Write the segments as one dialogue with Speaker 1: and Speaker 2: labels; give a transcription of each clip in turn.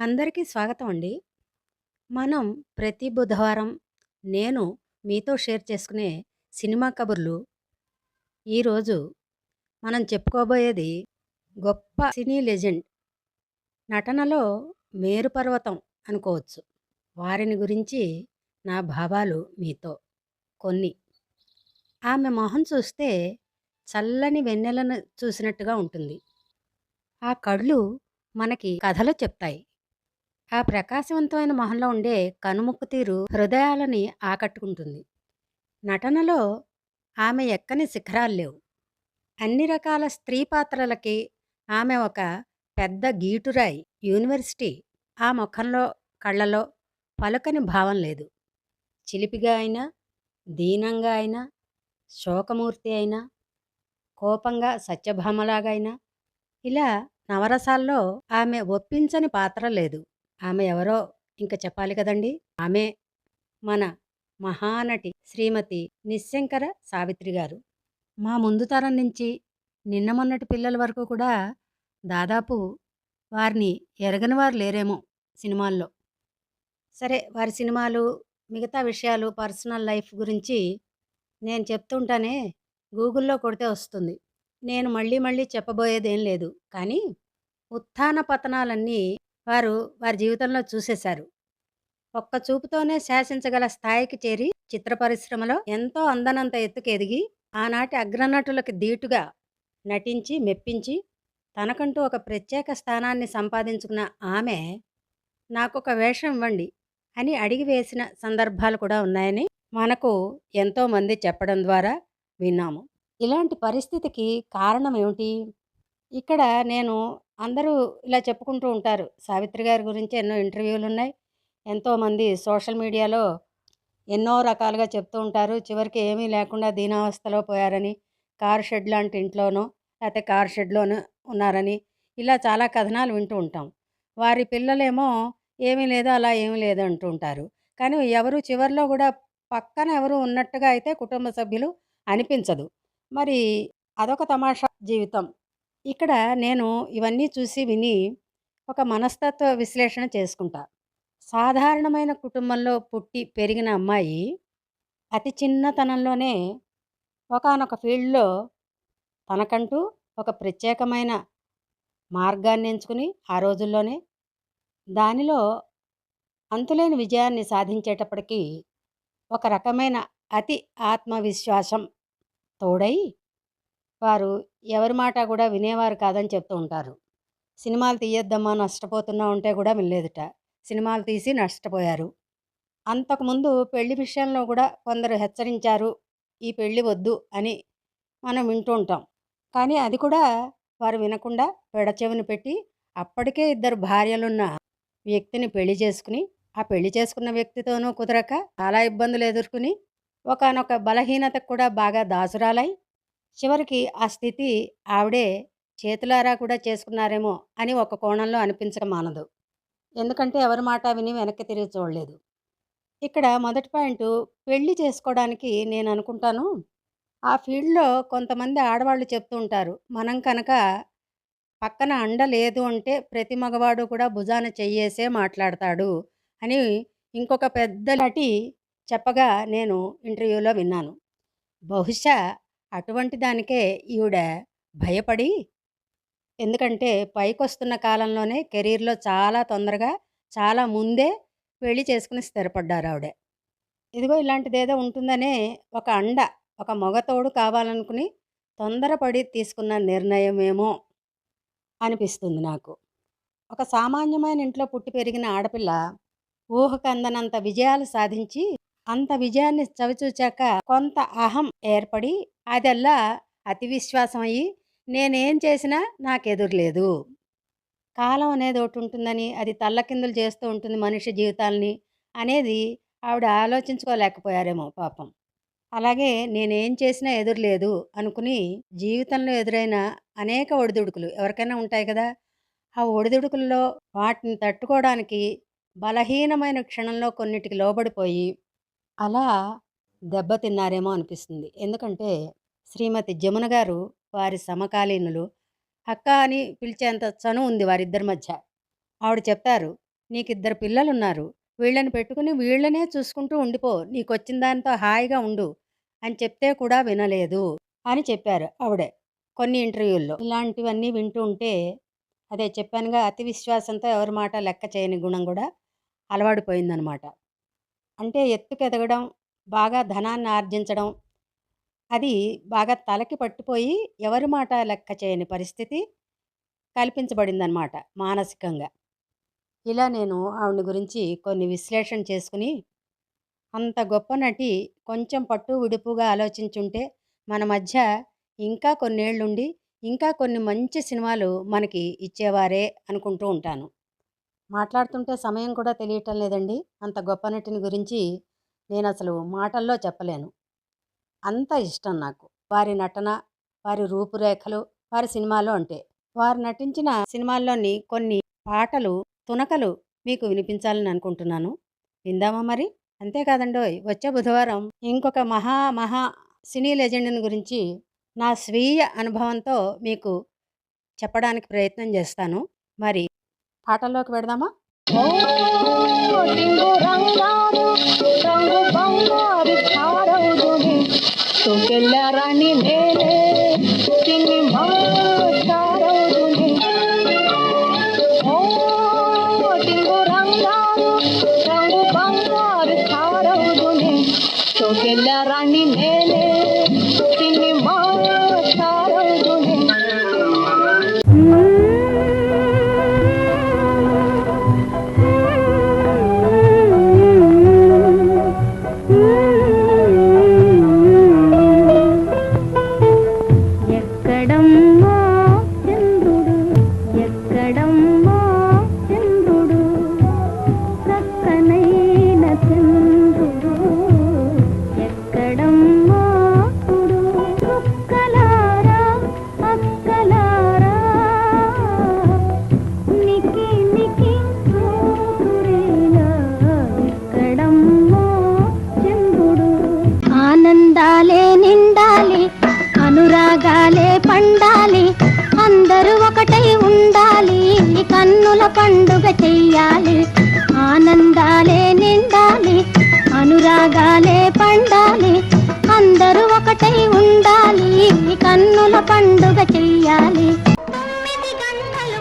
Speaker 1: అందరికీ స్వాగతం అండి. మనం ప్రతి బుధవారం నేను మీతో షేర్ చేసుకునే సినిమా కబుర్లు ఈరోజు మనం చెప్పుకోబోయేది గొప్ప సినీ లెజెండ్. నటనలో మేరుపర్వతం అనుకోవచ్చు. వారిని గురించి నా భావాలు మీతో కొన్ని. ఆమె మొహం చూస్తే చల్లని వెన్నెలను చూసినట్టుగా ఉంటుంది. ఆ కళ్ళు మనకి కథలు చెప్తాయి. ఆ ప్రకాశవంతమైన మొహంలో ఉండే కనుముక్కు తీరు హృదయాలని ఆకట్టుకుంటుంది. నటనలో ఆమె ఎక్కని శిఖరాలు లేవు. అన్ని రకాల స్త్రీ పాత్రలకి ఆమె ఒక పెద్ద గీటురాయి. యూనివర్సిటీ. ఆ ముఖంలో, కళ్ళలో పలుకని భావం లేదు. చిలిపిగా అయినా, దీనంగా అయినా, శోకమూర్తి అయినా, కోపంగా సత్యభామలాగా అయినా ఇలా నవరసాల్లో ఆమె ఒప్పించని పాత్ర లేదు. ఆమె ఎవరో ఇంకా చెప్పాలి కదండీ! ఆమె మన మహానటి శ్రీమతి నిశ్శంకర సావిత్రి గారు. మా ముందు తరం నుంచి నిన్న మొన్నటి పిల్లల వరకు కూడా దాదాపు వారిని ఎరగని వారు లేరేమో సినిమాల్లో. సరే వారి సినిమాలు, మిగతా విషయాలు పర్సనల్ లైఫ్ గురించి నేను చెప్తుంటానే గూగుల్‌లో కొడితే వస్తుంది. నేను మళ్ళీ మళ్ళీ చెప్పబోయేదేం లేదు. కానీ ఉత్థాన పతనాలన్నీ వారు వారి జీవితంలో చూసేశారు. ఒక్క చూపుతోనే శాసించగల స్థాయికి చేరి చిత్ర పరిశ్రమలో ఎంతో అందనంత ఎత్తుకు ఎదిగి ఆనాటి అగ్రనటులకు దీటుగా నటించి, మెప్పించి తనకంటూ ఒక ప్రత్యేక స్థానాన్ని సంపాదించుకున్న ఆమె నాకొక వేషం ఇవ్వండి అని అడిగి వేసిన సందర్భాలు కూడా ఉన్నాయని మనకు ఎంతోమంది చెప్పడం ద్వారా విన్నాము. ఇలాంటి పరిస్థితికి కారణం ఏమిటి? ఇక్కడ నేను అందరూ ఇలా చెప్పుకుంటూ ఉంటారు. సావిత్రి గారి గురించి ఎన్నో ఇంటర్వ్యూలు ఉన్నాయి ఎంతోమంది సోషల్ మీడియాలో ఎన్నో రకాలుగా చెప్తూ ఉంటారు. చివరికి ఏమీ లేకుండా దీనావస్థలో పోయారని, కారు షెడ్ లాంటి ఇంట్లోనో, లేకపోతే కారు షెడ్‌లోనో ఉన్నారని ఇలా చాలా కథనాలు వింటూ ఉంటాం. వారి పిల్లలేమో ఏమీ లేదు, అలా ఏమీ లేదు అంటూ ఉంటారు. కానీ ఎవరు చివరిలో కూడా పక్కన ఎవరు ఉన్నట్టుగా అయితే కుటుంబ సభ్యులు అనిపించదు. మరి అదొక తమాషా జీవితం. ఇక్కడ నేను ఇవన్నీ చూసి, విని ఒక మనస్తత్వ విశ్లేషణ చేసుకుంటా. సాధారణమైన కుటుంబంలో పుట్టి పెరిగిన అమ్మాయి అతి చిన్నతనంలోనే ఒకానొక ఫీల్డ్‌లో తనకంటూ ఒక ప్రత్యేకమైన మార్గాన్ని ఎంచుకుని ఆ రోజుల్లోనే దానిలో అంతులేని విజయాన్ని సాధించేటప్పటికీ ఒక రకమైన అతి ఆత్మవిశ్వాసం తోడై వారు ఎవరి మాట కూడా వినేవారు కాదని చెప్తూ ఉంటారు. సినిమాలు తీయొద్దమ్మా నష్టపోతున్నా ఉంటే కూడా వినలేదుట సినిమాలు తీసి నష్టపోయారు. అంతకుముందు పెళ్ళి విషయంలో కూడా కొందరు హెచ్చరించారు. ఈ పెళ్ళి వద్దు అని మనం వింటూ ఉంటాం. కానీ అది కూడా వారు వినకుండా పెడచెవిని పెట్టి అప్పటికే ఇద్దరు భార్యలున్న వ్యక్తిని పెళ్ళి చేసుకుని, ఆ పెళ్ళి చేసుకున్న వ్యక్తితోనూ కుదరక చాలా ఇబ్బందులు ఎదుర్కొని ఒకానొక బలహీనతకు కూడా బాగా దాసురాలై చివరికి ఆ స్థితి ఆవిడే చేతులారా కూడా చేసుకున్నారేమో అని ఒక కోణంలో అనిపించక మానదు. ఎందుకంటే ఎవరి మాట విని వెనక్కి తిరిగి చూడలేదు. ఇక్కడ మొదటి పాయింట్ పెళ్ళి చేసుకోవడానికి నేను అనుకుంటాను. ఆ ఫీల్డ్‌లో కొంతమంది ఆడవాళ్ళు చెప్తూ ఉంటారు. మనం కనుక పక్కన అండ లేదు అంటే ప్రతి మగవాడు కూడా భుజాన చెయ్యేసే మాట్లాడతాడు అని ఇంకొక పెద్ద నటి చెప్పగా నేను ఇంటర్వ్యూలో విన్నాను. బహుశా అటువంటి దానికే ఈవిడ భయపడి ఎందుకంటే పైకొస్తున్న కాలంలోనే కెరీర్‌లో చాలా తొందరగా, చాలా ముందే పెళ్ళి చేసుకుని స్థిరపడ్డారు ఆవిడ ఇదిగో ఇలాంటిదేదో ఉంటుందనే ఒక అండ, ఒక మగతోడు కావాలనుకుని తొందరపడి తీసుకున్న నిర్ణయమేమో అనిపిస్తుంది నాకు. ఒక సామాన్యమైన ఇంట్లో పుట్టి పెరిగిన ఆడపిల్ల ఊహకందనంత విజయాలు సాధించి, అంత విజయాన్ని చవిచూచాక కొంత అహం ఏర్పడి అదల్లా అతి విశ్వాసం అయ్యి నేనేం చేసినా నాకెదురులేదు. కాలం అనేది ఒకటి ఉంటుందని అది తల్లకిందులు చేస్తూ ఉంటుంది మనిషి జీవితాల్ని అనేది ఆవిడ ఆలోచించుకోలేకపోయారేమో పాపం. అలాగే నేనేం చేసినా ఎదురులేదు అనుకుని జీవితంలో ఎదురైన అనేక ఒడిదుడుకులు ఎవరికైనా ఉంటాయి కదా! ఆ ఒడిదుడుకుల్లో వాటిని తట్టుకోవడానికి బలహీనమైన క్షణంలో కొన్నిటికి లోబడిపోయి అలా దెబ్బతిన్నారేమో అనిపిస్తుంది. ఎందుకంటే శ్రీమతి జమున గారు వారి సమకాలీనులు. అక్క అని పిలిచేంత చను ఉంది వారిద్దరి మధ్య. ఆవిడ చెప్తారు. నీకు ఇద్దరు పిల్లలున్నారు. వీళ్ళని పెట్టుకుని వీళ్ళనే చూసుకుంటూ ఉండిపో. నీకు వచ్చిన దానితో హాయిగా ఉండు" అని చెప్తే కూడా వినలేదు అని చెప్పారు ఆవిడే కొన్ని ఇంటర్వ్యూల్లో. ఇలాంటివన్నీ వింటూ ఉంటే అదే చెప్పానుగా అతి విశ్వాసంతో ఎవరి మాట లెక్క చేయని గుణం కూడా అలవాడిపోయిందనమాట అంటే ఎత్తుకెదగడం, బాగా ధనాన్ని ఆర్జించడం, అది బాగా తలకి పట్టిపోయి ఎవరి మాట లెక్క చేయని పరిస్థితి కల్పించబడిందనమాట మానసికంగా. ఇలా నేను ఆవిడ గురించి కొన్ని విశ్లేషణ చేసుకుని, అంత గొప్ప నటి కొంచెం పట్టు విడుపుగా ఆలోచించుంటే మన మధ్య ఇంకా కొన్నేళ్ళుండి ఇంకా కొన్ని మంచి సినిమాలు మనకి ఇచ్చేవారే అనుకుంటూ ఉంటాను. మాట్లాడుతుంటే సమయం కూడా తెలియటం లేదండి. అంత గొప్ప నటిని గురించి నేను అసలు మాటల్లో చెప్పలేను. అంత ఇష్టం నాకు. వారి నటన, వారి రూపురేఖలు, వారి సినిమాలు అంటే. వారు నటించిన సినిమాల్లోని కొన్ని పాటలు, తునకలు మీకు వినిపించాలని అనుకుంటున్నాను. విందామా మరి? అంతేకాదండి వచ్చే బుధవారం ఇంకొక మహా మహా సినీ లెజెండ్‌ని గురించి నా స్వీయ అనుభవంతో మీకు చెప్పడానికి ప్రయత్నం చేస్తాను. మరి పాటల్లోకి పెడదామా
Speaker 2: రాణి టింగు రంగారు రంగు బంగారు తారవుదుని తొకెళ్ళరాని నేనే
Speaker 3: చెయ్యాలి ఆనందాలే నిండాలి అనురాగాలే పండాలి అందరూ ఒకటై ఉండాలి కన్నుల పండుగ చెయ్యాలి. తొమ్మిది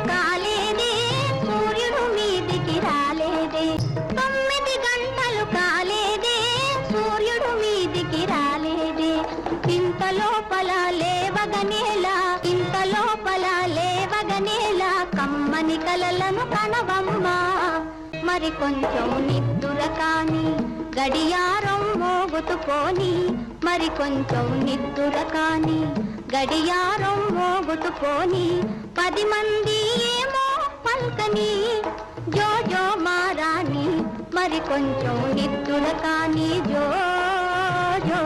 Speaker 3: కాలేదే సూర్యుడు మీదికి రాలేదే. తొమ్మిది కాలేదే సూర్యుడు మీదికి రాలేదే. లోపల లేవగనేలా ఇంత లోపల లేవగనేలా కమ్మని కలలను కనవము మరి కొంచెం నిద్దుర కాని గడియారం మోగుతుపోని మరి కొంచెం నిద్దుర కాని గడియారం మోగుతుపోని పది మంది ఏమో పల్కని జో జో మారాని మరి కొంచెం నిద్దుర కాని జో జో.